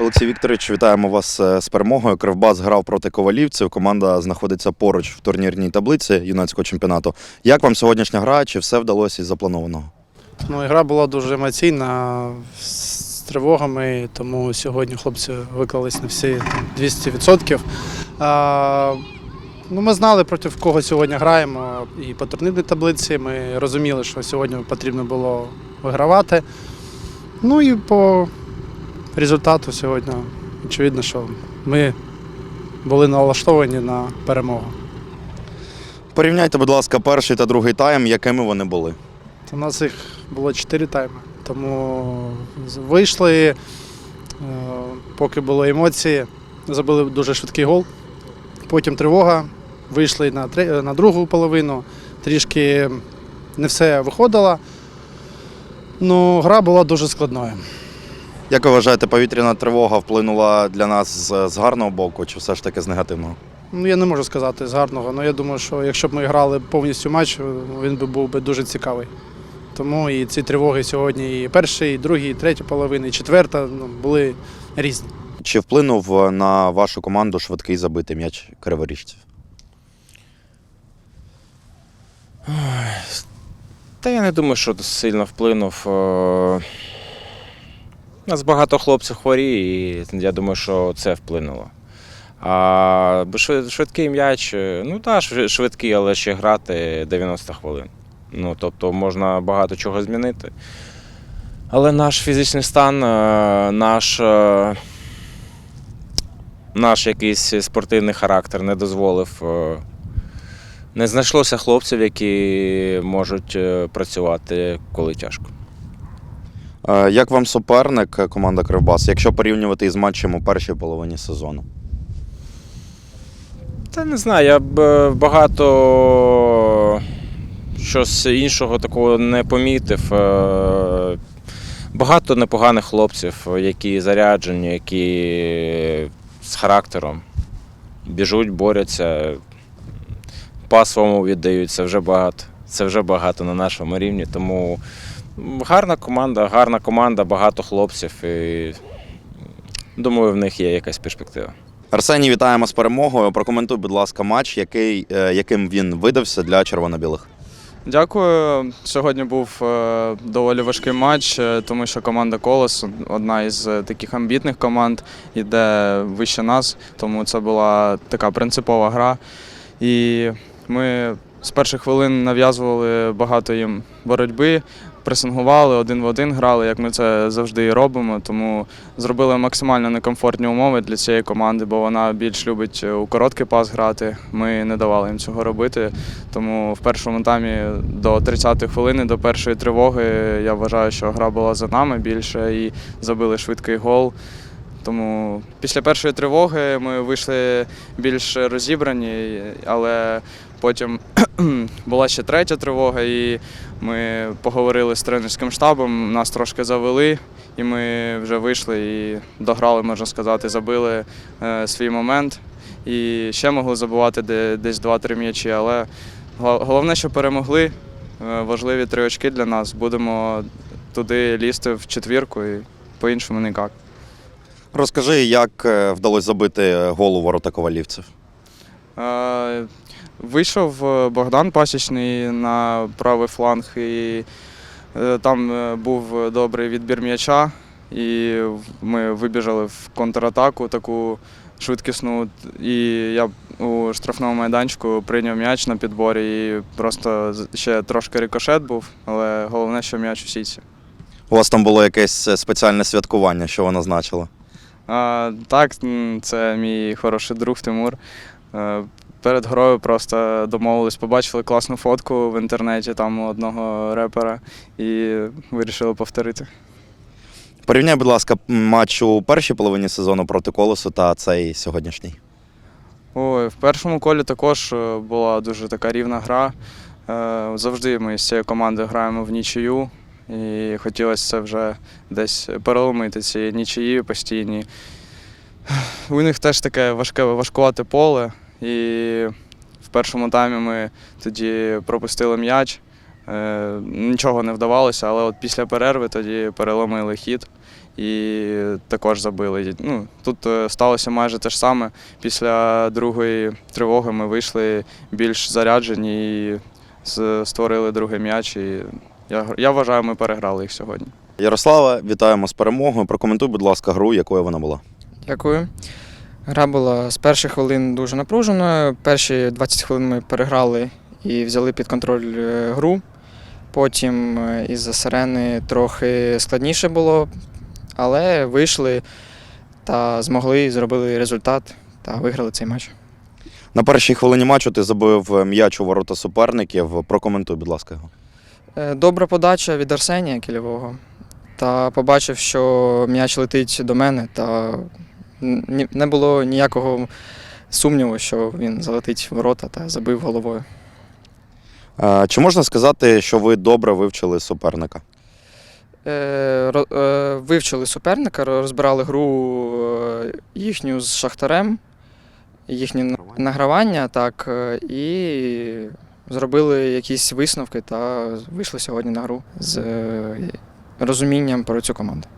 Олексій Вікторович, вітаємо вас е, з перемогою. Кривбас грав проти ковалівців. Команда знаходиться поруч в турнірній таблиці юнацького чемпіонату. Як вам сьогоднішня гра? Чи все вдалося із запланованого? Ну, гра була дуже емоційна з тривогами, тому сьогодні хлопці виклались на всі 200%. А, ну, ми знали, проти кого сьогодні граємо. І по турнірній таблиці ми розуміли, що сьогодні потрібно було вигравати. Ну і по результату сьогодні очевидно, що ми були налаштовані на перемогу. Порівняйте, будь ласка, перший та другий тайм, якими вони були. У нас їх було 4 тайми. Тому вийшли, е, поки були емоції, забили дуже швидкий гол. Потім тривога, вийшли на, тре- на другу половину, трішки не все виходило. Ну, гра була дуже складною. Як ви вважаєте, повітряна тривога вплинула для нас з, з гарного боку, чи все ж таки з негативного? Ну, я не можу сказати з гарного, але я думаю, що якщо б ми грали повністю матч, він би був би дуже цікавий. Тому і ці тривоги сьогодні, і перший, і другий, і третя половина, і четверта ну, були різні. Чи вплинув е, на вашу команду швидкий забитий м'яч криворіжців? Та я не думаю, що сильно вплинув. У нас багато хлопців хворі, і я думаю, що це вплинуло. А швидкий м'яч, е, ну так, швидкий, але ще грати 90 хвилин. Ну, тобто можна багато чого змінити. Але наш фізичний стан, е, наш, е, наш якийсь спортивний характер не дозволив. Не знайшлося хлопців, які можуть працювати, коли тяжко. Е, Як вам суперник, е, команда Кривбас, якщо порівнювати із матчем у першій половині сезону? Та не знаю, я б е, багато щось іншого такого не помітив. Багато непоганих хлопців, які заряджені, які з характером біжуть, борються, по-своєму віддають. Це вже багато. Це вже багато на нашому рівні. Тому гарна команда, гарна команда, багато хлопців. І думаю, в них є якась перспектива. Арсеній, вітаємо з перемогою. Прокоментуй, будь ласка, матч, який, е, яким він видався для червоно-білих. Дякую. Сьогодні був е, доволі важкий матч, е, тому що команда Колос одна із таких амбітних команд, іде вище нас, тому це була така принципова гра. І ми з перших хвилин нав'язували багато їм боротьби, пресингували, один в один грали, як ми це завжди і робимо. Тому зробили максимально некомфортні умови для цієї команди, бо вона більш любить у короткий пас грати. Ми не давали їм цього робити. Тому в першому таймі до 30-ї хвилини, до першої тривоги, я вважаю, що гра була за нами більше і забили швидкий гол. Тому після першої тривоги ми вийшли більш розібрані, але потім була ще третя тривога, і ми поговорили з тренерським штабом, нас трошки завели, і ми вже вийшли і дограли, можна сказати, забили е, свій момент. І ще могли забувати десь 2-3 м'ячі, але Головне, що перемогли. Е, Важливі три очки для нас. Будемо туди лізти в четвірку і по-іншому ніяк. Розкажи, як е, вдалося забити гол у ворота ковалівців. Вийшов е, Богдан Пасічний на правий фланг, і е, там е, був добрий відбір м'яча, і ми вибіжали в контратаку таку швидкісну. І я у штрафному майданчику прийняв м'яч на підборі, і просто ще трошки рикошет був, але головне, що м'яч у сітці. У вас там було якесь спеціальне святкування, що воно значило? А, так, це мій хороший друг Тимур. Е, Перед грою просто домовились, побачили класну фотку в інтернеті там у одного репера і вирішили повторити. Порівняй, будь ласка, матч у першій половині сезону проти колосу та цей сьогоднішній. Ой, в першому колі також е, була дуже така рівна гра. Е, Завжди ми з цією командою граємо в нічию, і хотілося це вже десь переломити ці нічиї постійні. У них теж таке важке, важкувате поле, і в першому таймі ми тоді пропустили м'яч. Е, Нічого не вдавалося, але от після перерви тоді переломили хід і також забили. Ну, тут е, сталося майже те ж саме. Після другої тривоги ми вийшли більш заряджені і створили другий м'яч. І я, я вважаю, ми переграли їх сьогодні. Ярослава, вітаємо з перемогою. Прокоментуй, будь ласка, гру, якою вона була. Дякую. Гра була з перших хвилин дуже напруженою. Перші 20 хвилин ми переграли і взяли під контроль е, гру. Потім е, із-за сирени трохи складніше було, але вийшли та змогли зробили результат та виграли цей матч. На першій хвилині матчу ти забив е, м'яч у ворота суперників. Прокоментуй, будь ласка, його. Добра подача від Арсенія Кільового. Та побачив, що м'яч летить до мене, та не було ніякого сумніву, що він залетить в ворота та забив головою. Чи можна сказати, що ви добре вивчили суперника? Е, е, Вивчили суперника, розбирали гру е, їхню з Шахтарем, їхні на- награвання, так, і зробили якісь висновки та вийшли сьогодні на гру з розумінням про цю команду.